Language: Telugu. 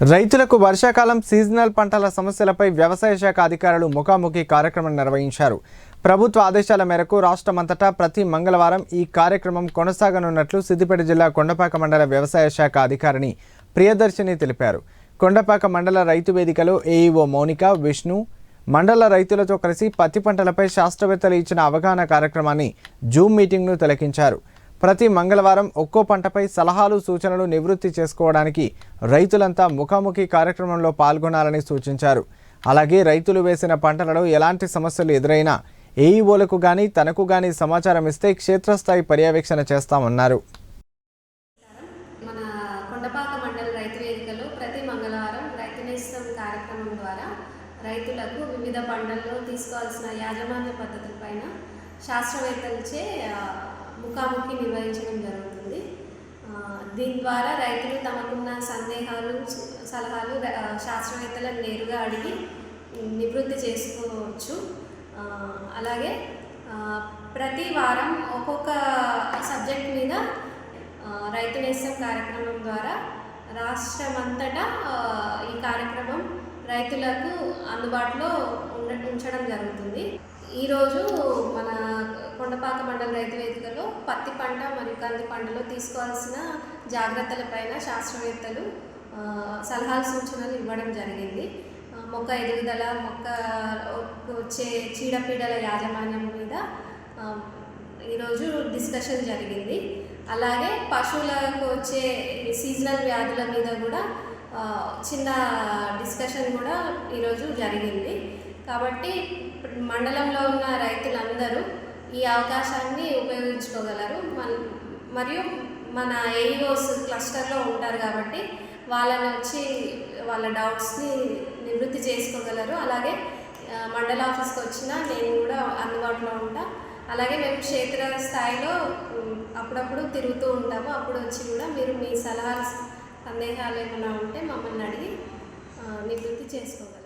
రైతులకు వర్షాకాలం సీజనల్ పంటల సమస్యలపై వ్యవసాయ శాఖ అధికారులు ముఖాముఖి కార్యక్రమం నిర్వహించారు. ప్రభుత్వ ఆదేశాల మేరకు రాష్ట్రమంతటా ప్రతి మంగళవారం ఈ కార్యక్రమం కొనసాగనున్నట్లు సిద్దిపేట జిల్లా కొండపాక మండల వ్యవసాయ శాఖ అధికారిని ప్రియదర్శిని తెలిపారు. కొండపాక మండల రైతు వేదికలో ఏఈఓ మౌనిక విష్ణు మండల రైతులతో కలిసి పత్తి పంటలపై శాస్త్రవేత్తలు ఇచ్చిన అవగాహన కార్యక్రమాన్ని జూమ్ మీటింగ్ను తిలకించారు. ప్రతి మంగళవారం ఒక్కో పంటపై సలహాలు సూచనలు నివృత్తి చేసుకోవడానికి రైతులంతా ముఖాముఖి కార్యక్రమంలో పాల్గొనాలని సూచించారు. అలాగే రైతులు వేసిన పంటలలో ఎలాంటి సమస్యలు ఎదురైనా ఏఈఓలకు కానీ తనకు కానీ సమాచారం ఇస్తే క్షేత్రస్థాయి పర్యవేక్షణ చేస్తామన్నారు. మన కొండపాక మండల రైతు వేదికలో ప్రతి మంగళవారం రైతు నేస్తం కార్యక్రమం ద్వారా రైతులకు వివిధ పంటల్లో తీసుకోవాల్సిన యాజమాన్య పద్ధతులపైన శాస్త్రవేత్తలచే ముఖాముఖి నిర్వహించడం జరుగుతుంది. దీని ద్వారా రైతులు తమకున్న సందేహాలు సలహాలు శాస్త్రవేత్తలను నేరుగా అడిగి నివృత్తి చేసుకోవచ్చు. అలాగే ప్రతి వారం ఒక్కొక్క సబ్జెక్ట్ మీద రైతు నేస్తం కార్యక్రమం ద్వారా రాష్ట్రమంతటా ఈ కార్యక్రమం రైతులకు అందుబాటులో ఉండ ఉంచడం జరుగుతుంది. ఈరోజు మన కొండపాక మండల రైతు వేదికలో పత్తి పంట మరియు కంది పంటలో తీసుకోవాల్సిన జాగ్రత్తలపైన శాస్త్రవేత్తలు సలహాలు సూచనలు ఇవ్వడం జరిగింది. మొక్క ఎదుగుదల మొక్క వచ్చే చీడపీడల యాజమాన్యం మీద ఈరోజు డిస్కషన్ జరిగింది. అలాగే పశువులకు వచ్చే సీజనల్ వ్యాధుల మీద కూడా చిన్న డిస్కషన్ కూడా ఈరోజు జరిగింది. కాబట్టి మండలంలో ఉన్న రైతులందరూ ఈ అవకాశాన్ని ఉపయోగించుకోగలరు. మన్- మరియు మన ఏఈఓస్ క్లస్టర్లో ఉంటారు కాబట్టి వాళ్ళని వచ్చి వాళ్ళ డౌట్స్ని నివృత్తి చేసుకోగలరు. అలాగే మండల ఆఫీస్కి వచ్చినా నేను కూడా అందుబాటులో ఉంటా. అలాగే మేము క్షేత్ర స్థాయిలో అప్పుడప్పుడు తిరుగుతూ ఉంటాము. అప్పుడు వచ్చి కూడా మీరు మీ సలహా సందేహాలు ఏమైనా ఉంటే మమ్మల్ని అడిగి నివృత్తి చేసుకోగలరు.